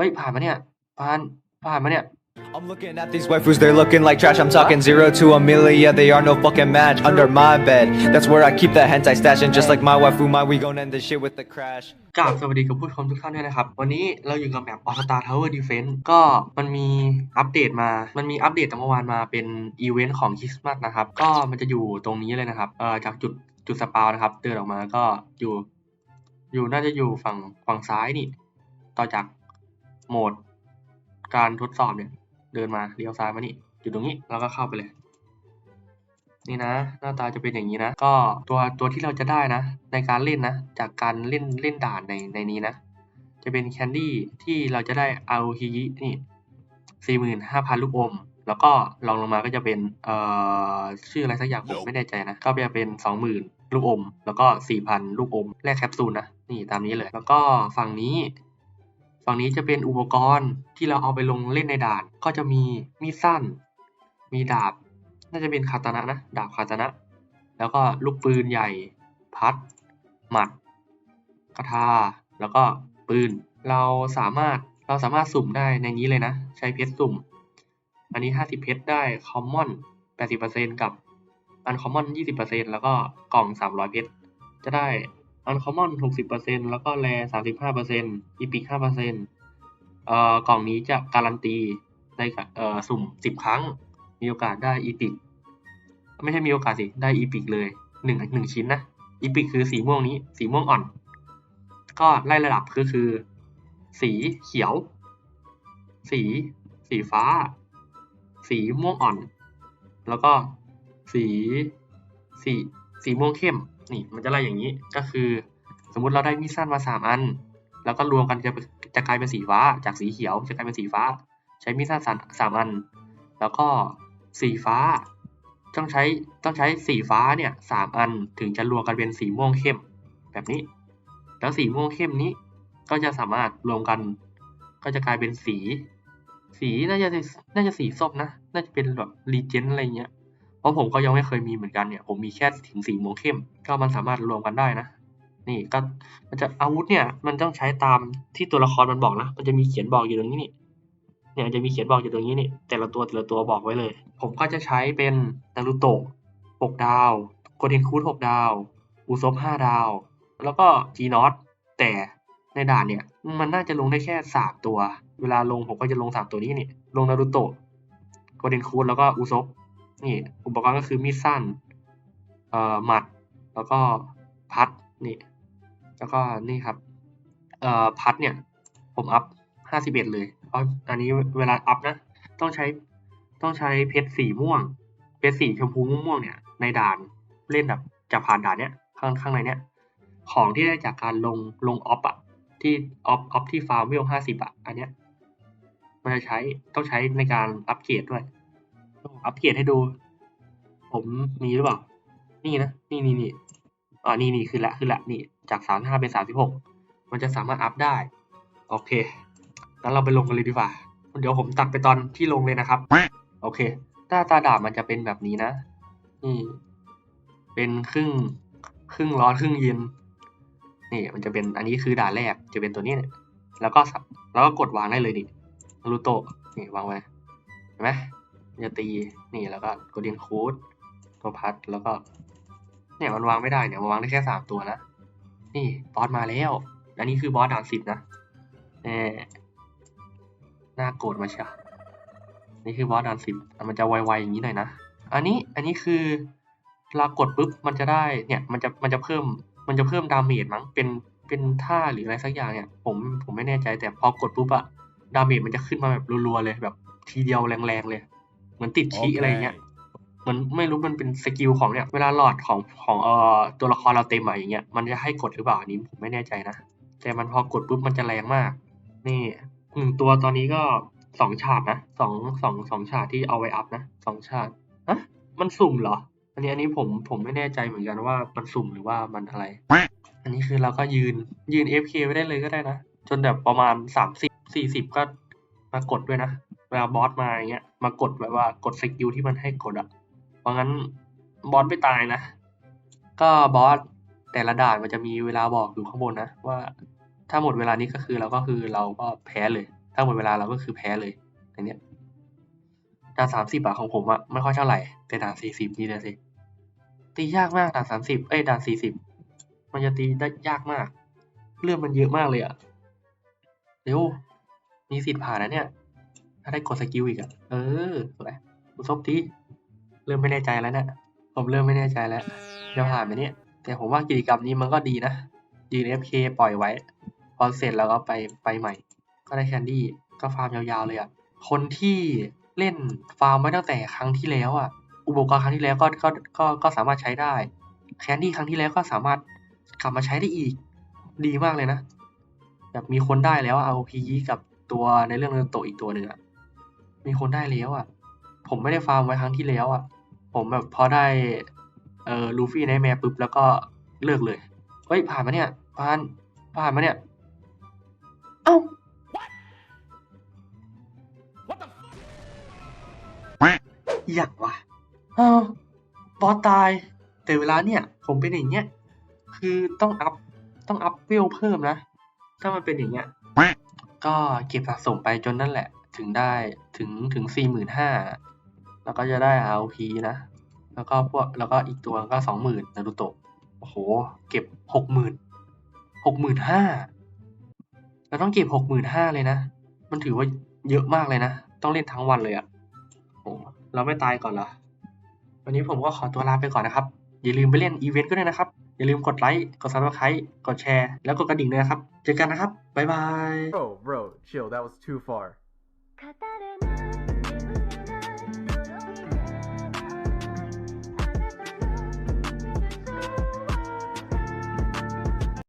ฮ้ยผ่านมาเนี่ยผ่านผ่านมาเนี่ย I'm looking at these waifus, they're looking like trash. I'm talking zero to a million, they are no fucking match. Under my bed, that's where I keep the hentai stash. And just like my waifu, my we gon' end this shit with a crash. กราบสวัสดีกับผู้ชมทุกท่านด้วยนะครับ วันนี้เราอยู่กับแมป All Star Tower Defense ก็มันมีอัปเดตมา มันมีอัปเดตจากเมื่อวานมาเป็นอีเวนต์ของคริสต์มาสนะครับ ก็มันจะอยู่ตรงนี้เลยนะครับ เอ่อ จากจุดจุดสปาวนะครับ เดินออกมาก็อยู่ อยู่น่าจะอยู่ฝั่งฝั่งซ้ายนี่ ต่อจาก โหมดการทดสอบเนี่ย เดินมาเลี้ยวซ้ายมานี่อยู่ตรงนี้แล้วก็เข้าไปเลย นี่นะ หน้าตาจะเป็นอย่างนี้นะ ก็ตัวตัวที่เราจะได้นะ ในการเล่นนะ จากการเล่นเล่นด่านในในนี้นะ จะเป็นแคนดี้ที่เราจะได้อาโอฮินี่สี่หมื่นห้าพันลูกอม แล้วก็ลองลงมาก็จะเป็นเอ่อชื่ออะไรสักอย่างผมไม่แน่ใจนะ ก็จะเป็นสองหมื่นลูกอม แล้วก็สี่พันลูกอมแลกแคปซูลนะ นี่ตามนี้เลย แล้วก็ฝั่งนี้ ฝั่งนี้จะเป็นอุปกรณ์ที่เราเอาไปลงเล่นในด่าน ก็จะมีมีดสั้น มีดาบ น่าจะเป็นคาตานะนะ ดาบคาตานะ แล้วก็ลูกปืนใหญ่ พัด หมัดกระทา แล้วก็ปืน เราสามารถ เราสามารถสุ่มได้ในนี้เลยนะ ใช้เพชรสุ่ม อันนี้ 50 เพชรได้คอมมอน 80%กับอันคอมมอน 20%แล้วก็กล่อง 300 เพชร จะได้ อันคอมมอน60%แล้วก็แร35%อีพิก5%เอ่อกล่องนี้จะการันตีในเอ่อสุ่ม10ครั้ง มีโอกาสได้อีพิกไม่ใช่มีโอกาสสิ ได้อีพิกเลยหนึ่งหนึ่งชิ้นนะอีพิกคือสีม่วงนี้ สีม่วงอ่อน ก็ไล่ระดับคือคือ สีเขียว สี สีฟ้า สีม่วงอ่อน แล้วก็สีสี สีม่วงเข้มนี่มันจะไล่อย่างนี้ก็คือ สมมุติเราได้มีดสั้นมาสามอัน แล้วก็รวมกันจะจะกลายเป็นสีฟ้า จากสีเขียวจะกลายเป็นสีฟ้า ใช้มีดสั้นสามสามอัน แล้วก็สีฟ้า ต้องใช้ต้องใช้สีฟ้าเนี่ยสามอันถึงจะรวมกันเป็นสีม่วงเข้ม แบบนี้ แล้วสีม่วงเข้มนี้ ก็จะสามารถรวมกัน ก็จะกลายเป็นสี สีน่าจะน่าจะสีส้มนะ น่าจะเป็นแบบรีเจนอะไรเงี้ย เพราะผมก็ยังไม่เคยมีเหมือนกันเนี่ย ผมมีแค่ถึงสีม่วงเข้ม ก็มันสามารถรวมกันได้นะ นี่ก็มันจะอาวุธเนี่ย มันต้องใช้ตามที่ตัวละครมันบอกนะ มันจะมีเขียนบอกอยู่ตรงนี้นี่เนี่ยจะมีเขียนบอกอยู่ตรงนี้นี่ แต่ละตัวแต่ละตัวบอกไว้เลย ผมก็จะใช้เป็นนารูโตะหกดาวโกเดนคูดหกดาวอุซบห้าดาว แล้วก็จีนอตแต่ในด่านเนี่ยมันน่าจะลงได้แค่สามตัว เวลาลงผมก็จะลงสามตัวนี้นี่ ลงนารูโตะโกเดนคูดแล้วก็อุซบ นี่อุปกรณ์ก็คือมีดสั้นเอ่อหมัด แล้วก็พัดนี่ แล้วก็นี่ครับเอ่อพัดเนี่ย ผมอัพห้าสิบเอ็ดเลยเพราะอันนี้เวลาอัพนะ ต้องใช้ต้องใช้เพชรสีม่วง เพชรสีชมพูม่วงๆเนี่ย ในด่านเล่นแบบจะผ่านด่านเนี้ยข้างข้างในเนี้ยของที่ได้จากการลงลงออฟอะที่ออฟออฟที่ฟาร์มเวลห้าสิบอะอันเนี้ยมันจะใช้ต้องใช้ในการอัปเกรดด้วย อัปเกรดให้ดู ผมมีหรือเปล่า นี่นะ นี่นี่นี่อ่านี่นี่คือละคือละนี่ จากสามห้าเป็นสามสิบหกมันจะสามารถอัพได้ โอเค งั้นเราไปลงกันเลยดีกว่า เดี๋ยวผมตัดไปตอนที่ลงเลยนะครับ โอเค หน้าตาดาบมันจะเป็นแบบนี้นะ นี่ เป็นครึ่ง ครึ่งร้อนครึ่งเย็น นี่ มันจะเป็น อันนี้คือด่านแรก จะเป็นตัวนี้เนี่ย แล้วก็สับแล้วก็กดวางได้เลยนี่นารูโตะนี่วางไว้ เห็นไหม จะตีนี่แล้วก็กดเดียนคูดตัวพัดแล้วก็ เนี่ยมันวางไม่ได้เนี่ยมันวางได้แค่สามตัวนะนี่บอสมาแล้ว อันนี้คือบอสด่านสิบนะแน่น่าโกรธมาเชียนี่คือบอสด่านสิบมันจะไวๆอย่างนี้หน่อยนะ อันนี้อันนี้คือเวลากดปุ๊บมันจะได้เนี่ยมันจะมันจะเพิ่มมันจะเพิ่มดาเมจมั้งเป็นเป็นท่าหรืออะไรสักอย่างเนี่ย ผมผมไม่แน่ใจแต่พอกดปุ๊บอะดาเมจมันจะขึ้นมาแบบรัวๆเลยแบบทีเดียวแรงๆเลย เหมือนติดชีอะไรอย่างเงี้ยเหมือนไม่รู้มันเป็นสกิลของเนี่ยเวลาหลอดของของเอ่อตัวละครเราเต็มอะอย่างเงี้ยมันจะให้กดหรือเปล่าอันนี้ผมไม่แน่ใจนะ แต่มันพอกดปุ๊บมันจะแรงมาก นี่หนึ่งตัวตอนนี้ก็สองฉากนะสองสองสองฉากที่เอาไว้อัพนะสองฉากอะมันสุ่มเหรอ อันนี้อันนี้ผมผมไม่แน่ใจเหมือนกันว่ามันสุ่มหรือว่ามันอะไร อันนี้คือเราก็ยืนยืน FK ไว้ได้เลยก็ได้นะ จนแบบประมาณสามสิบสี่สิบก็มากดด้วยนะ เวลาบอสมาอย่างเงี้ยมากดแบบว่ากดสกิลที่มันให้กดอะเพราะงั้นบอสไม่ตายนะ ก็บอสแต่ละด่านมันจะมีเวลาบอกอยู่ข้างบนนะว่าถ้าหมดเวลานี้ก็คือเราก็คือเราก็แพ้เลย ถ้าหมดเวลาเราก็คือแพ้เลยอันเนี้ยด่านสามสิบอะของผมอะไม่ค่อยเท่าไหร่แต่ด่านสี่สิบนี่เลยสิตียากมากด่านสามสิบเอ้ยด่านสี่สิบมันจะตีได้ยากมาก เรื่องมันเยอะมากเลยอะเร็วมีสิทธิ์ผ่านนะเนี่ย ถ้าได้กดสกิลอีกอะเออสวยคุซบทีเริ่มไม่แน่ใจแล้วเนี่ยผมเริ่มไม่แน่ใจแล้วจะผ่านไหมเนี่ยแต่ผมว่ากิจกรรมนี้มันก็ดีนะ DNFK ปล่อยไว้ พอเสร็จแล้วก็ไปไปใหม่ ก็ได้แคนดี้ก็ฟาร์มยาวๆเลยอะ่ะคนที่เล่นฟาร์มไว้ตั้งแต่ครั้งที่แล้วอะ่ะอุปกรณ์ครั้งที่แล้วก็ก็ก็ก็สามารถใช้ได้แคนดี้ครั้งที่แล้วก็สามารถกลับมาใช้ได้อีกดีมากเลยนะ แบบมีคนได้แล้วอะ ROP กับตัวในเรื่องเรื่องโตอีกตัวหนึ่งอะ มีคนได้แล้วอะผมไม่ได้ฟาร์มไว้ครั้งที่แล้วอะผมแบบพอได้เอ่อลูฟี่ในแมปปุ๊บแล้วก็เลิกเลย เฮ้ยผ่านมาเนี่ยผ่านผ่านมาเนี่ย เอ้าอยากวะเออบอสตาย แต่เวลาเนี่ย ผมเป็นอย่างเงี้ย คือต้องอัพ ต้องอัพเวลเพิ่มนะ ถ้ามันเป็นอย่างเงี้ย ก็เก็บสะสมไปจนนั่นแหละ ถึงได้ถึงถึงสี่หมื่นห้าแล้วก็จะได้ RP นะ แล้วก็พวกแล้วก็อีกตัวก็สองหมื่นนารูโตะโอ้โห เก็บหกหมื่นหกหมื่นห้าเราต้องเก็บหกหมื่นห้าเลยนะ มันถือว่าเยอะมากเลยนะ ต้องเล่นทั้งวันเลยอะโอ้เราไม่ตายก่อนเหรอ วันนี้ผมก็ขอตัวลาไปก่อนนะครับ อย่าลืมไปเล่นอีเวนต์ก็ได้นะครับ อย่าลืมกดไลค์ กดซับสไครต์กดแชร์ แล้วกดกระดิ่งด้วยนะครับ เจอกันนะครับ บ๊ายบาย Bro, bro, chill. That was too far.